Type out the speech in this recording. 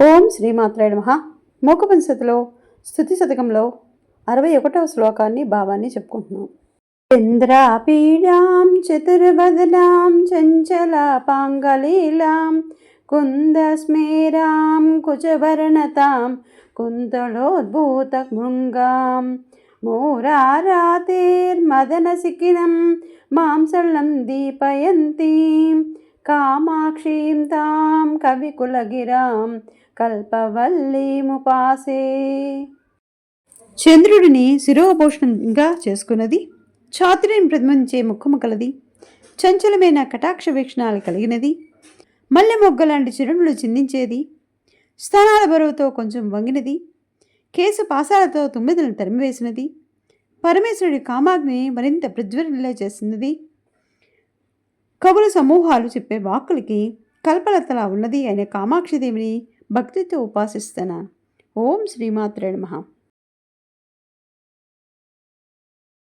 ఓం శ్రీమాత్రే నమ. మూకపంచతిలో స్థుతి శతకంలో అరవై ఒకటవ శ్లోకాన్ని భావాన్ని చెప్పుకుంటున్నాం. చంద్రాపీడాం చతుర్వదనాం చంచలాపాంగలీలాం కుందస్మేరాం కుచభరణతాం కుంతలోద్భూత భృంగాం మోరారాతేర్మదనసికినం మాంసళం దీపయంతీం కామాక్షీం తాం కవికులగిరాం కల్పవల్లీముపాసే చంద్రుడిని శిరోభూషణంగా చేసుకున్నది చాతుర్యం ప్రతిబింబించే ముఖము కలది చంచలమైన కటాక్ష వీక్షణాలు కలిగినది మల్లె మొగ్గ లాంటి చిరుణులు చిందించేది స్థానాల బరువుతో కొంచెం వంగినది కేసు పాసాలతో తుమ్మిదలను తరిమివేసినది పరమేశ్వరుడి కామాగ్ని మరింత ప్రజ్వరిలా చేస్తున్నది కవుల సమూహాలు చెప్పే వాక్కులకి కల్పలతలా ఉన్నది అయిన కామాక్షిదేవిని భక్తితో ఉపాసిస్తున్నాను ఓం శ్రీమాత్రే మహా